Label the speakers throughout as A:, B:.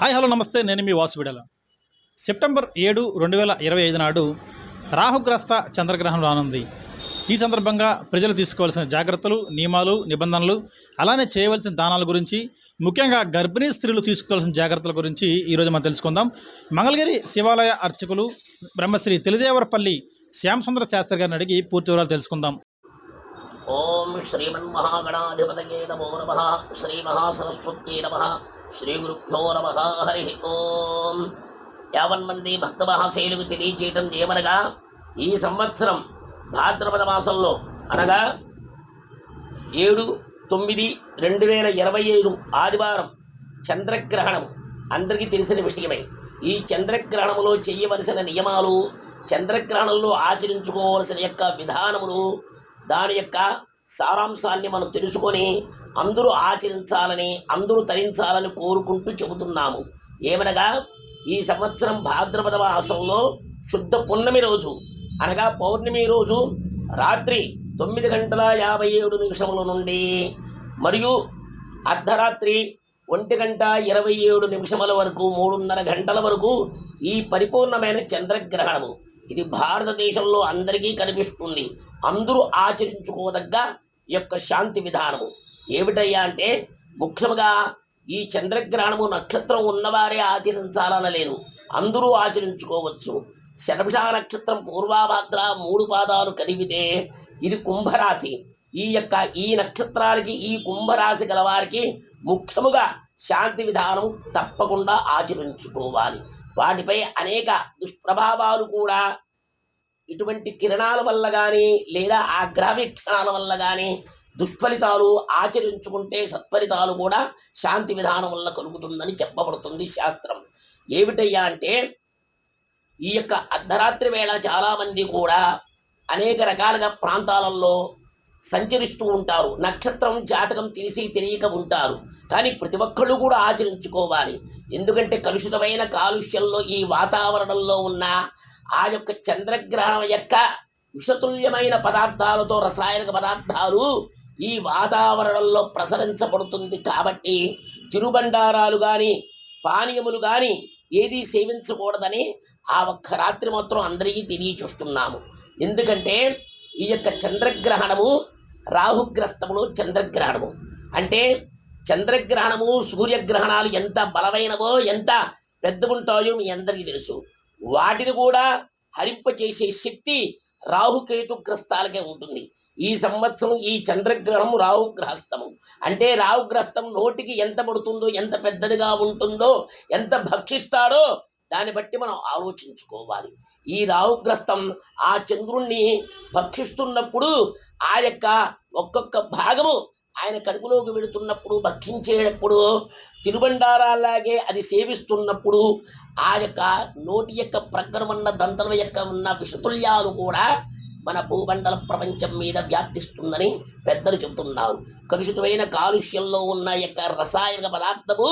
A: Hi hello నమస్తే. నేను మీ వాసు బిడల సెప్టెంబర్ ఏడు రెండు వేల ఇరవై ఐదు నాడు రాహుగ్రస్త చంద్రగ్రహం రానుంది. ఈ సందర్భంగా ప్రజలు తీసుకోవాల్సిన జాగ్రత్తలు నియమాలు నిబంధనలు అలానే చేయవలసిన దానాల గురించి ముఖ్యంగా గర్భిణీ స్త్రీలు తీసుకోవాల్సిన జాగ్రత్తల గురించి ఈరోజు మనం తెలుసుకుందాం. మంగళగిరి శివాలయ అర్చకులు బ్రహ్మశ్రీ తెలిదేవరపల్లి శ్యామసుందర శాస్త్రి గారిని అడిగి పూర్తి వివరాలు తెలుసుకుందాం.
B: ఓం శ్రీమన్మహాగణాధిపతయే నమో నమ. శ్రీ మహాసరస్వత్యే నమ. శ్రీ గురుభ్యో నమ హరి ఓం. యావన్ మంది భక్త మహాశైలుకు తెలియచేయటం ఏమనగా ఈ సంవత్సరం భాద్రపద మాసంలో అనగా ఏడు తొమ్మిది రెండు వేల ఇరవై ఐదు ఆదివారం చంద్రగ్రహణం. అందరికీ తెలిసిన విషయమే. ఈ చంద్రగ్రహణములో చేయవలసిన నియమాలు చంద్రగ్రహణంలో ఆచరించుకోవలసిన యొక్క విధానములు దాని యొక్క సారాంశాన్ని మనం తెలుసుకొని అందరూ ఆచరించాలని అందరూ తరించాలని కోరుకుంటూ చెబుతున్నాము. ఏమనగా ఈ సంవత్సరం భాద్రపద మాసంలో శుద్ధ పున్నమి రోజు అనగా పౌర్ణమి రోజు రాత్రి తొమ్మిది గంటల యాభై ఏడు నిమిషముల నుండి మరియు అర్ధరాత్రి ఒంటి గంట ఇరవై ఏడు నిమిషముల వరకు మూడున్నర గంటల వరకు ఈ పరిపూర్ణమైన చంద్రగ్రహణము. ఇది భారతదేశంలో అందరికీ కనిపిస్తుంది. అందరూ ఆచరించుకోదగ్గ యొక్క శాంతి విధానము. ఏమిటయ్యా అంటే ముఖ్యంగా ఈ చంద్రగ్రహణము నక్షత్రం ఉన్నవారే ఆచరించాలనలేదు అందరూ ఆచరించుకోవచ్చు. శతభిష నక్షత్రం పూర్వాభాద్ర మూడు పాదాలు కలిపితే ఇది కుంభరాశి. ఈ యొక్క ఈ నక్షత్రాలకి ఈ కుంభరాశి గలవారికి ముఖ్యముగా శాంతి విధానం తప్పకుండా ఆచరించుకోవాలి. వాటిపై అనేక దుష్ప్రభావాలు కూడా ఇటువంటి కిరణాల వల్ల కానీ లేదా ఆ గ్రహ వీక్షణాల వల్ల కానీ దుష్ఫలితాలు ఆచరించుకుంటే సత్ఫలితాలు కూడా శాంతి విధానం వల్ల కలుగుతుందని చెప్పబడుతుంది శాస్త్రం. ఏమిటయ్యా అంటే ఈ యొక్క అర్ధరాత్రి వేళ చాలామంది కూడా అనేక రకాలుగా ప్రాంతాలలో సంచరిస్తూ ఉంటారు. నక్షత్రం జాతకం తెలిసి తెలియక ఉంటారు. కానీ ప్రతి ఒక్కళ్ళు కూడా ఆచరించుకోవాలి. ఎందుకంటే కలుషితమైన కాలుష్యంలో ఈ వాతావరణంలో ఉన్న ఆ యొక్క చంద్రగ్రహణం యొక్క విషతుల్యమైన పదార్థాలతో రసాయనిక పదార్థాలు ఈ వాతావరణంలో ప్రసరించబడుతుంది కాబట్టి తిరుబండారాలు కానీ పానీయములు కానీ ఏది సేవించకూడదని ఆ ఒక్క రాత్రి మాత్రం అందరికీ తెలియచూస్తున్నాము ఎందుకంటే ఈ యొక్క చంద్రగ్రహణము రాహుగ్రస్తములు చంద్రగ్రహణము. అంటే చంద్రగ్రహణము సూర్యగ్రహణాలు ఎంత బలమైనవో ఎంత పెద్దగుంటాయో మీ అందరికీ తెలుసు. వాటిని కూడా హరింపచేసే శక్తి రాహుకేతుగ్రస్తాలకే ఉంటుంది. ఈ సంవత్సరం ఈ చంద్రగ్రహం రాహుగ్రహస్తము అంటే రాహుగ్రస్తం నోటికి ఎంత పడుతుందో ఎంత పెద్దదిగా ఉంటుందో ఎంత భక్షిస్తాడో దాన్ని బట్టి మనం ఆలోచించుకోవాలి. ఈ రాహుగ్రస్తం ఆ చంద్రుణ్ణి భక్షిస్తున్నప్పుడు ఆ యొక్క ఒక్కొక్క భాగము ఆయన కడుపులోకి వెళుతున్నప్పుడు భక్షించేటప్పుడు తిరుబండారాలాగే అది సేవిస్తున్నప్పుడు ఆ యొక్క నోటి యొక్క ప్రక్కన ఉన్న దంతల యొక్క ఉన్న విషతుల్యాలు కూడా మన భూమండల ప్రపంచం మీద వ్యాప్తిస్తుందని పెద్దలు చెబుతున్నారు. కలుషితమైన కాలుష్యంలో ఉన్న యొక్క రసాయన పదార్థము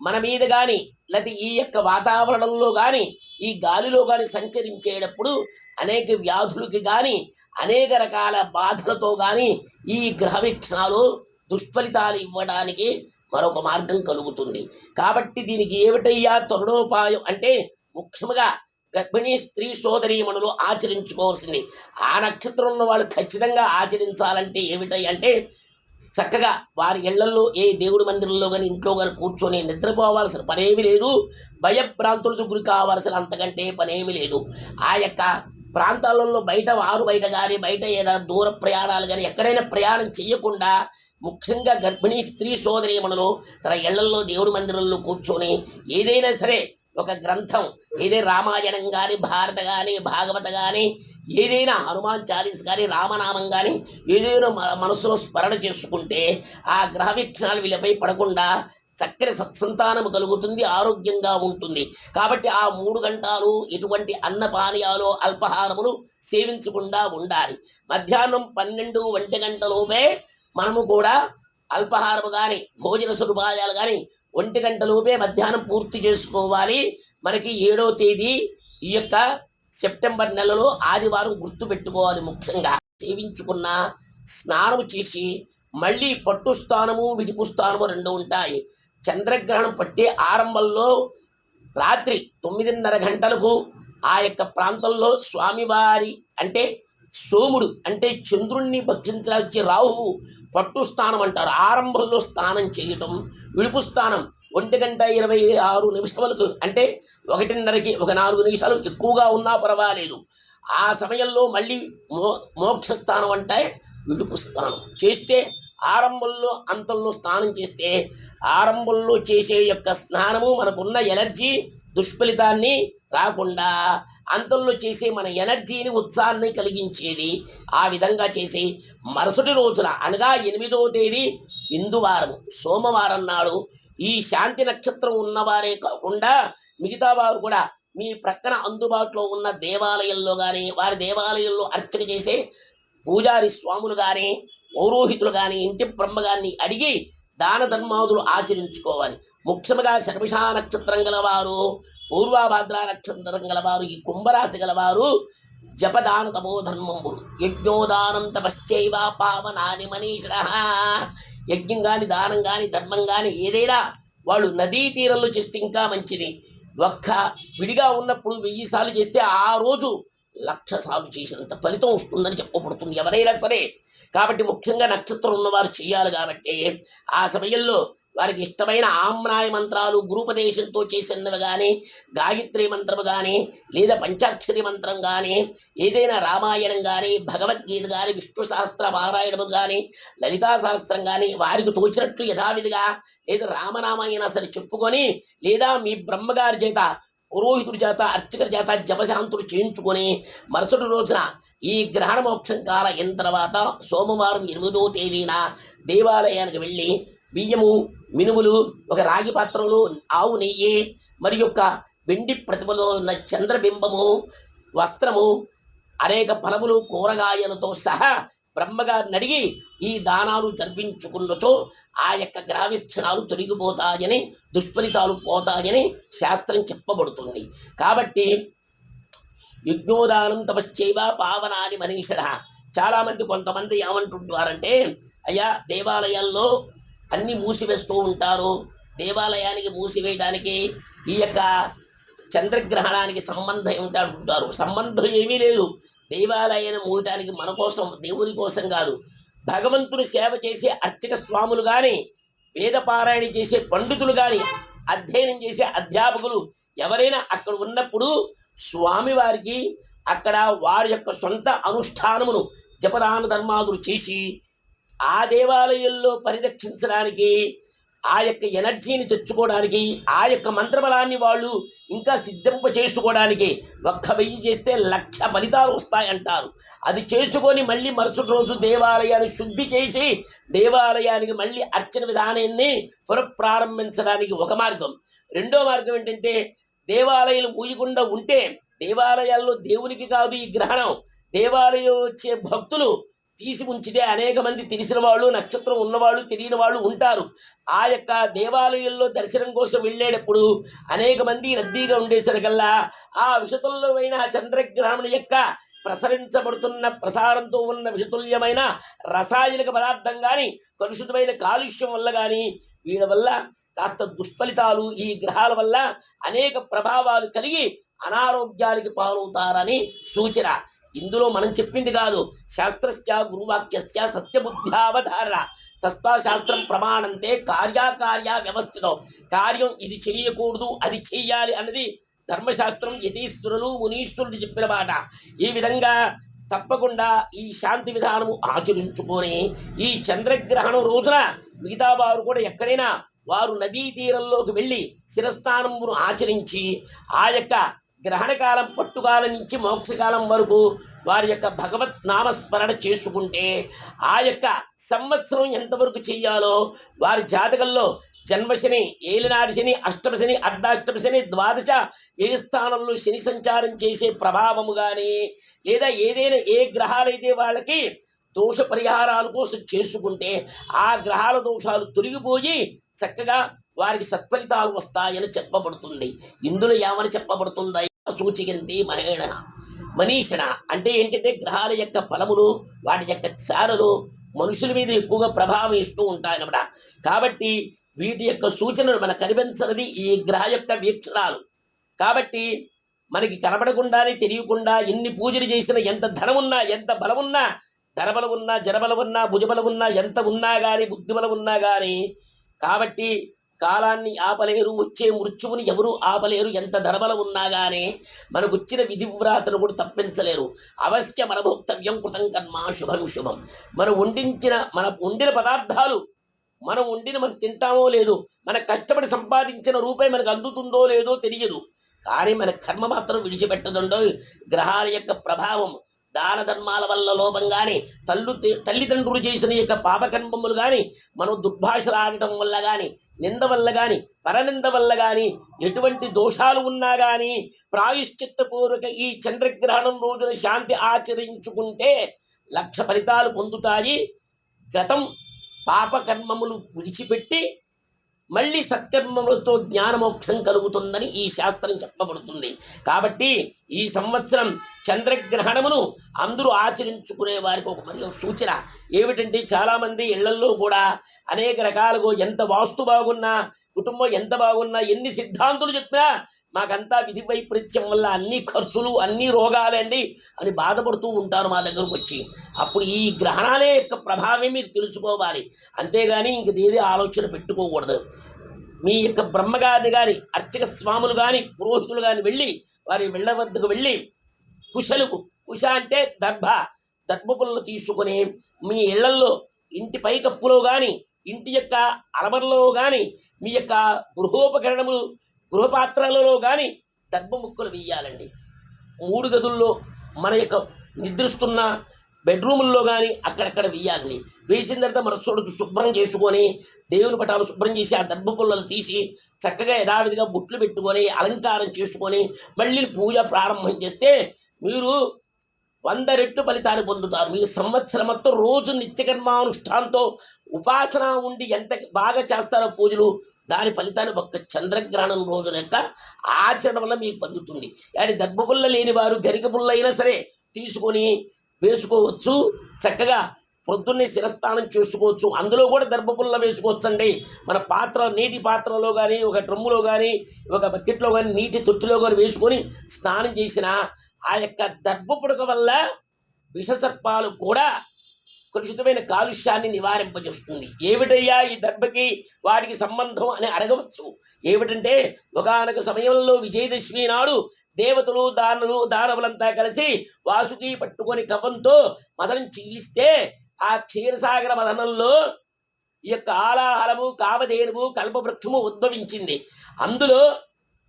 B: మన మీద కానీ లేకపోతే ఈ యొక్క వాతావరణంలో కానీ ఈ గాలిలో కానీ సంచరించేటప్పుడు అనేక వ్యాధులకి కానీ అనేక రకాల బాధలతో కానీ ఈ గ్రహ వీక్షణాలు దుష్ఫలితాలు ఇవ్వడానికి మరొక మార్గం కలుగుతుంది. కాబట్టి దీనికి ఏమిటయ్యా తరుణోపాయం అంటే ముఖ్యంగా గర్భిణీ స్త్రీ సోదరీమణులు ఆచరించుకోవాల్సింది. ఆ నక్షత్రం ఉన్న వాళ్ళు ఖచ్చితంగా ఆచరించాలంటే ఏమిటై అంటే చక్కగా వారి ఇళ్ళలో ఏ దేవుడి మందిరంలో కానీ ఇంట్లో కానీ కూర్చొని నిద్రపోవాల్సిన పనేమి లేదు. భయభ్రాంతులకు గురి కావాల్సిన అంతకంటే పనేమి లేదు. ఆ యొక్క ప్రాంతాలలో బయట వారు బయట కానీ బయట ఏదైనా దూర ప్రయాణాలు కానీ ఎక్కడైనా ప్రయాణం చేయకుండా ముఖ్యంగా గర్భిణీ స్త్రీ సోదరీమణులు తన ఇళ్ళలో దేవుడి మందిరంలో కూర్చొని ఏదైనా సరే ఒక గ్రంథం. ఏదే రామాయణం కానీ భారత కానీ భాగవత కానీ ఏదైనా హనుమాన్ చాలీస్ కానీ రామనామం కానీ ఏదైనా మన మనసులో స్మరణ చేసుకుంటే ఆ గ్రహ వీక్షణాలు వీళ్ళపై పడకుండా చక్కని సత్సంతానము కలుగుతుంది ఆరోగ్యంగా ఉంటుంది. కాబట్టి ఆ మూడు గంటలు ఎటువంటి అన్నపానీయాలు అల్పహారములు సేవించకుండా ఉండాలి. మధ్యాహ్నం పన్నెండు ఒంటి గంటలోపే మనము కూడా అల్పహారము కానీ భోజన సదుపాయాలు కానీ ఒంటి గంటలోపే మధ్యాహ్నం పూర్తి చేసుకోవాలి. మనకి ఏడో తేదీ ఈ యొక్క సెప్టెంబర్ నెలలో ఆదివారం గుర్తు పెట్టుకోవాలి ముఖ్యంగా. సేవించుకున్న స్నానము చేసి మళ్ళీ పట్టు స్థానము విడిపు స్థానము రెండు ఉంటాయి. చంద్రగ్రహణం పట్టే ఆరంభంలో రాత్రి తొమ్మిదిన్నర గంటలకు ఆ యొక్క ప్రాంతంలో స్వామివారి అంటే సోముడు అంటే చంద్రుణ్ణి భక్షించాల్సి రాహువు పట్టు స్నానం అంటారు. ఆరంభంలో స్నానం చేయటం విడుపు స్నానం ఒంటి గంట ఇరవై ఆరు నిమిషములకు అంటే ఒకటిన్నరకి ఒక నాలుగు నిమిషాలు ఎక్కువగా ఉన్నా పర్వాలేదు. ఆ సమయంలో మళ్ళీ మో మోక్ష స్థానం అంటే విడుపు స్నానం. చేస్తే ఆరంభంలో అంతంలో స్నానం చేస్తే ఆరంభంలో చేసే యొక్క స్నానము మనకున్న ఎనర్జీ దుష్ఫలితాన్ని రాకుండా అంతంలో చేసే మన ఎనర్జీని ఉత్సాహాన్ని కలిగించేది ఆ విధంగా చేసి మరుసటి రోజున అనగా ఎనిమిదవ తేదీ ఇందువారం సోమవారం నాడు ఈ శాంతి నక్షత్రం ఉన్నవారే కాకుండా మిగతా వారు కూడా మీ ప్రక్కన అందుబాటులో ఉన్న దేవాలయంలో కానీ వారి దేవాలయంలో అర్చన చేసే పూజారి స్వాములు కానీ పౌరోహితులు కానీ ఇంటి బ్రహ్మగారిని అడిగి దాన ధర్మాదులు ఆచరించుకోవాలి. ముఖ్యంగా శర్మిషా నక్షత్రం గలవారు పూర్వభాద్ర నక్షత్రం గలవారు ఈ కుంభరాశి గలవారు జపదాన తమో ధర్మములు యజ్ఞోదానం తపశ్చైవ పావనాని మనీషణ యజ్ఞం కానీ దానం కానీ ధర్మం కానీ ఏదైనా వాళ్ళు నదీ తీరంలో చేస్తే ఇంకా మంచిది. ఒక్క విడిగా ఉన్నప్పుడు వెయ్యి సార్లు చేస్తే ఆ రోజు లక్ష సార్లు చేసినంత ఫలితం వస్తుందని చెప్పబడుతుంది. ఎవరైనా సరే. కాబట్టి ముఖ్యంగా నక్షత్రం ఉన్నవారు చేయాలి కాబట్టి ఆ సమయంలో వారికి ఇష్టమైన ఆమ్నాయ మంత్రాలు గురుపదేశంతో చేసినవి కానీ గాయత్రి మంత్రము కానీ లేదా పంచాక్షరి మంత్రం కానీ ఏదైనా రామాయణం కానీ భగవద్గీత కానీ విష్ణు సహస్ర పారాయణము కానీ లలితా శాస్త్రం కానీ వారికి తోచినట్లు యథావిధిగా లేదా రామనామాయణ సరే చెప్పుకొని లేదా మీ బ్రహ్మగారి చేత పురోహితుడి చేత అర్చకుడి చేత జపశాంతుడు చేయించుకొని మరుసటి రోజున ఈ గ్రహణ మోక్షం కాల అయిన తర్వాత సోమవారం ఎనిమిదో తేదీన దేవాలయానికి వెళ్ళి బియ్యము మినుములు ఒక రాగి పాత్రలో ఆవు నెయ్యి మరి యొక్క వెండి ప్రతిమలో ఉన్న చంద్రబింబము వస్త్రము అనేక ఫలములు కూరగాయలతో సహా బ్రహ్మగారిని అడిగి ఈ దానాలు జరిపించుకున్నచో ఆ యొక్క గ్రావీక్షణాలు తొలగిపోతాయని దుష్ఫలితాలు పోతాయని శాస్త్రం చెప్పబడుతుంది. కాబట్టి యజ్ఞోదానం తపశ్చైవ పావనాని మనీషణ చాలామంది కొంతమంది ఏమంటుంటారంటే అయ్యా దేవాలయాల్లో అన్ని మూసివేస్తూ ఉంటారు. దేవాలయానికి మూసివేయడానికి ఈ యొక్క చంద్రగ్రహణానికి సంబంధం ఏమిటంటారు? సంబంధం ఏమీ లేదు. దేవాలయాన్ని మూయటానికి మన కోసం దేవుని కోసం కాదు. భగవంతుని సేవ చేసే అర్చక స్వాములు కానీ వేదపారాయణ చేసే పండితులు కానీ అధ్యయనం చేసే అధ్యాపకులు ఎవరైనా అక్కడ ఉన్నప్పుడు స్వామివారికి అక్కడ వారి యొక్క సొంత అనుష్ఠానమును జపదాన ధర్మాదులు చేసి ఆ దేవాలయంలో పరిరక్షించడానికి ఆ యొక్క ఎనర్జీని తెచ్చుకోవడానికి ఆ యొక్క మంత్రబలాన్ని వాళ్ళు ఇంకా సిద్ధింప చేసుకోవడానికి ఒక్క వెయ్యి చేస్తే లక్ష ఫలితాలు వస్తాయంటారు. అది చేసుకొని మళ్ళీ మరుసటి రోజు దేవాలయాన్ని శుద్ధి చేసి దేవాలయానికి మళ్ళీ అర్చన విధానాన్ని పునఃప్రారంభించడానికి ఒక మార్గం. రెండో మార్గం ఏంటంటే దేవాలయాలు మూయకుండా ఉంటే దేవాలయాల్లో దేవునికి కాదు ఈ గ్రహణం. దేవాలయం వచ్చే భక్తులు తీసి ఉంచితే అనేక మంది తెలిసిన వాళ్ళు నక్షత్రం ఉన్నవాళ్ళు తెలియని వాళ్ళు ఉంటారు. ఆ యొక్క దేవాలయంలో దర్శనం కోసం వెళ్ళేటప్పుడు అనేక మంది రద్దీగా ఉండేసరికల్లా ఆ విషతుల్యమైన చంద్రగ్రహణం యొక్క ప్రసరించబడుతున్న ప్రసారంతో ఉన్న విషతుల్యమైన రసాయనిక పదార్థం కానీ కలుషితమైన కాలుష్యం వల్ల కానీ వీళ్ళ వల్ల కాస్త దుష్ఫలితాలు ఈ గ్రహాల వల్ల అనేక ప్రభావాలు కలిగి అనారోగ్యానికి పాలవుతారని సూచన. ఇందులో మనం చెప్పింది కాదు. శాస్త్రస్య గురువాక్యస్య సత్యబుద్ధ్యావధారణ. తస్తా శాస్త్రం ప్రమాణంతే కార్యాకార్య వ్యవస్థితం. కార్యం ఇది చేయకూడదు అది చెయ్యాలి అన్నది ధర్మశాస్త్రం యతీశ్వరులు మునీశ్వరుడు చెప్పిన మాట. ఈ విధంగా తప్పకుండా ఈ శాంతి విధానము ఆచరించుకొని ఈ చంద్రగ్రహణం రోజున మిగతా వారు కూడా ఎక్కడైనా వారు నదీ తీరంలోకి వెళ్ళి శిరస్థానమును ఆచరించి ఆ యొక్క గ్రహణకాలం పట్టుకాలం నుంచి మోక్షకాలం వరకు వారి యొక్క భగవత్ నామస్మరణ చేసుకుంటే ఆ యొక్క సంవత్సరం ఎంతవరకు చేయాలో వారి జాతకంలో జన్మశని ఏలినాటి శని అష్టమ శని అర్ధాష్టమ శని ద్వాదశ ఏ స్థానంలో శని సంచారం చేసే ప్రభావము కానీ లేదా ఏదైనా ఏ గ్రహాలైతే వాళ్ళకి దోష పరిహారాల కోసం చేసుకుంటే ఆ గ్రహాల దోషాలు తొలగిపోయి చక్కగా వారికి సత్ఫలితాలు వస్తాయని చెప్పబడుతుంది. ఇందులో ఏమని చెప్పబడుతుంది? సూచికంతి మహేణ. మనీషణ అంటే ఏంటంటే గ్రహాల యొక్క ఫలములు వాటి యొక్క చారలు మనుషుల మీద ఎక్కువగా ప్రభావం ఇస్తూ ఉంటాయన్నమాట. కాబట్టి వీటి యొక్క సూచనలు మనకు కనిపించినది ఈ గ్రహ యొక్క వీక్షణాలు. కాబట్టి మనకి కనబడకుండానే తెలియకుండా ఎన్ని పూజలు చేసినా ఎంత ధనం ఉన్నా ఎంత బలం ధనబలం ఉన్నా జనబలం ఉన్నా భుజబలం ఉన్నా ఎంత ఉన్నా కానీ బుద్ధిబలం ఉన్నా కానీ కాబట్టి కాలాన్ని ఆపలేరు వచ్చే మృత్యువుని ఎవరూ ఆపలేరు ఎంత ధనబలం ఉన్నా కానీ మనకు వచ్చిన విధివ్రాతను కూడా తప్పించలేరు. అవశ్య మన భోక్తవ్యం కృతం కర్మ శుభం శుభం. మనం వండించిన మన వండిన పదార్థాలు మనం వండిన మనం తింటామో లేదో మన కష్టపడి సంపాదించిన రూపాయి మనకు అందుతుందో లేదో తెలియదు. కానీ మన కర్మ మాత్రం విడిచిపెట్టదుండో గ్రహాల యొక్క ప్రభావం దాన ధర్మాల వల్ల లోపం కానీ తల్లు తల్లిదండ్రులు చేసిన యొక్క పాపకర్మములు కానీ మనం దుర్భాషలు ఆడటం వల్ల కానీ నింద వల్ల కానీ పరనింద వల్ల కానీ ఎటువంటి దోషాలు ఉన్నా కానీ ప్రాయుశ్చిత్తపూర్వక ఈ చంద్రగ్రహణం రోజున శాంతి ఆచరించుకుంటే లక్ష ఫలితాలు పొందుతాయి. గతం పాపకర్మములు విడిచిపెట్టి మళ్ళీ సత్కర్మములతో జ్ఞానమోక్షం కలుగుతుందని ఈ శాస్త్రం చెప్పబడుతుంది. కాబట్టి ఈ సంవత్సరం చంద్రగ్రహణమును అందరూ ఆచరించుకునే వారికి ఒక మరియు సూచన. ఏమిటంటే చాలామంది ఇళ్ళల్లో కూడా అనేక రకాలుగా ఎంత వాస్తు బాగున్నా కుటుంబం ఎంత బాగున్నా ఎన్ని సిద్ధాంతులు చెప్పినా మాకంతా విధి వైపరీత్యం వల్ల అన్ని ఖర్చులు అన్ని రోగాలండి అని బాధపడుతూ ఉంటారు మా దగ్గరకు వచ్చి. అప్పుడు ఈ గ్రహణాలే యొక్క ప్రభావమే మీరు తెలుసుకోవాలి. అంతేగాని ఇంక దేది ఆలోచన పెట్టుకోకూడదు. మీ యొక్క బ్రహ్మగారిని కానీ అర్చక స్వాములు కానీ పురోహితులు కానీ వెళ్ళి వారి వెళ్ళ వద్దకు వెళ్ళి కుశలకు కుశ అంటే దర్భ దర్భపుల్లు తీసుకుని మీ ఇళ్ళల్లో ఇంటి పైకప్పులో కానీ ఇంటి యొక్క అలమరలో కానీ మీ యొక్క గృహోపకరణములు గృహపాత్రలలో కానీ దర్భ ముక్కలు వేయాలండి మూడు గదుల్లో మన యొక్క నిద్రిస్తున్న బెడ్రూముల్లో కానీ అక్కడక్కడ వేయాలండి వేసిన తర్వాత మనస్సుడు శుభ్రం చేసుకొని దేవుని పటాలు శుభ్రం చేసి ఆ దర్భ పుల్లలు తీసి చక్కగా యథావిధిగా బుట్లు పెట్టుకొని అలంకారం చేసుకొని మళ్ళీ పూజ ప్రారంభం చేస్తే మీరు వంద రెట్లు ఫలితాన్ని పొందుతారు. మీరు సంవత్సరం మొత్తం రోజు నిత్యకర్మానుష్ఠానంతో ఉపాసన ఉండి ఎంత బాగా చేస్తారో పూజలు దాని ఫలితాన్ని ఒక్క చంద్రగ్రహణం రోజున యొక్క ఆచరణ వల్ల మీకు పొందుతుంది. అంటే దర్భపుల్ల లేని వారు గరిక పుల్ల అయినా సరే తీసుకొని వేసుకోవచ్చు. చక్కగా పొద్దున్నే శిరస్నానం చేసుకోవచ్చు. అందులో కూడా దర్భపుల్ల వేసుకోవచ్చు అండి మన పాత్ర నీటి పాత్రలో కానీ ఒక డ్రమ్ములో కానీ ఒక బకెట్లో కానీ నీటి తొట్టిలో కానీ వేసుకొని స్నానం చేసిన ఆ యొక్క దర్భపుడక వల్ల విషసర్పాలు కూడా కలుషితమైన కాలుష్యాన్ని నివారింపజేస్తుంది. ఏమిటయ్యా ఈ దర్భకి వాటికి సంబంధం అని అడగవచ్చు? ఏమిటంటే ఒకనొక సమయంలో విజయదశమి నాడు దేవతలు దానలు దానవులంతా కలిసి వాసుకి పట్టుకొని కవ్వంతో మదనం చీలిస్తే ఆ క్షీరసాగర మదనంలో ఈ యొక్క ఆలాహలము కామధేనువు కల్పవృక్షము ఉద్భవించింది. అందులో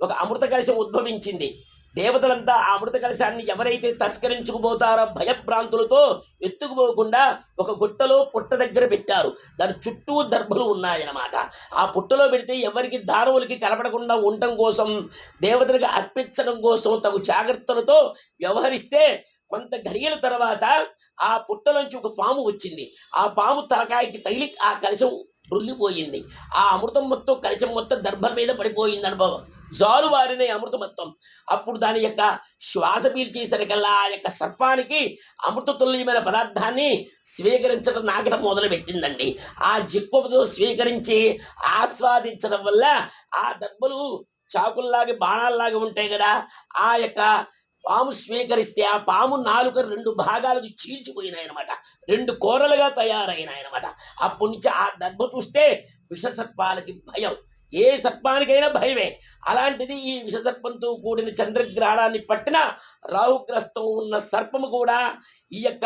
B: ఒక అమృత కలశం ఉద్భవించింది. దేవతలంతా ఆ అమృత కలశాన్ని ఎవరైతే తస్కరించుకుపోతారో భయభ్రాంతులతో ఎత్తుకుపోకుండా ఒక గుట్టలో పుట్ట దగ్గర పెట్టారు. దాని చుట్టూ దర్భలు ఉన్నాయన్నమాట. ఆ పుట్టలో పెడితే ఎవరికి దానవులకి కనపడకుండా ఉండటం కోసం దేవతలకు అర్పించడం కోసం తగు జాగ్రత్తలతో వ్యవహరిస్తే కొంత గడియల తర్వాత ఆ పుట్టలోంచి ఒక పాము వచ్చింది. ఆ పాము తలకాయకి తగిలి ఆ కలశం రుల్లిపోయింది. ఆ అమృతం మొత్తం కలశం మొత్తం దర్భం మీద పడిపోయింది అనుభవం. జాలు అమృతమత్వం అప్పుడు దాని యొక్క శ్వాస పీల్చేసరికల్లా ఆ యొక్క సర్పానికి అమృతతుల్యమైన పదార్థాన్ని స్వీకరించడం నాగటం మొదలుపెట్టిందండి. ఆ జిక్కువతో స్వీకరించి ఆస్వాదించడం వల్ల ఆ దెబ్బలు చాకుల్లాగా బాణాల్లాగా ఉంటాయి కదా. ఆ యొక్క పాము స్వీకరిస్తే ఆ పాము నాలుక రెండు భాగాలకు చీల్చిపోయినాయి అనమాట రెండు కూరలుగా తయారైనాయి అనమాట అప్పటి నుంచి ఆ దెబ్బ చూస్తే విష సర్పాలకి భయం. ఏ సర్పానికైనా భయమే. అలాంటిది ఈ విషసర్పంతో కూడిన చంద్రగ్రహణాన్ని పట్టిన రాహుగ్రస్తం ఉన్న సర్పము కూడా ఈ యొక్క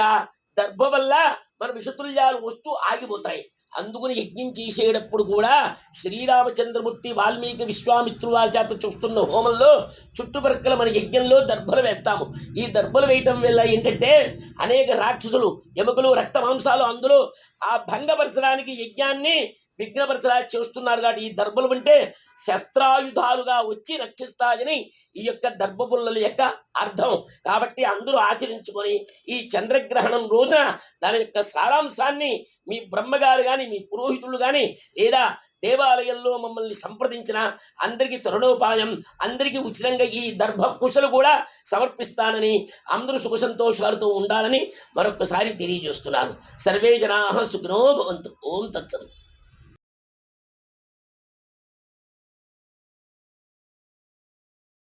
B: దర్భ వల్ల మన విషతుల్యాలు వస్తూ ఆగిపోతాయి. అందుకుని యజ్ఞం చేసేటప్పుడు కూడా శ్రీరామచంద్రమూర్తి వాల్మీకి విశ్వామిత్రు వారి చేత చూస్తున్న హోమంలో చుట్టుపక్కల మన యజ్ఞంలో దర్భలు వేస్తాము. ఈ దర్భలు వేయటం వల్ల ఏంటంటే అనేక రాక్షసులు ఎముకలు రక్త మాంసాలు అందులో ఆ భంగపరచడానికి యజ్ఞాన్ని విఘ్నపరచలా చేస్తున్నారు కాబట్టి ఈ దర్భలు అంటే శస్త్రాయుధాలుగా వచ్చి రక్షిస్తాయని ఈ యొక్క దర్భపుల్లల యొక్క అర్థం. కాబట్టి అందరూ ఆచరించుకొని ఈ చంద్రగ్రహణం రోజున దాని యొక్క సారాంశాన్ని మీ బ్రహ్మగారు కానీ మీ పురోహితులు కానీ లేదా దేవాలయంలో మమ్మల్ని సంప్రదించిన అందరికీ తరుణోపాయం అందరికీ ఉచితంగా ఈ దర్భ కుశలు కూడా సమర్పిస్తానని అందరూ సుఖ సంతోషాలతో ఉండాలని మరొకసారి తెలియజేస్తున్నాను. సర్వే జనా సుఖినో భవంతు. ఓం తత్సత్.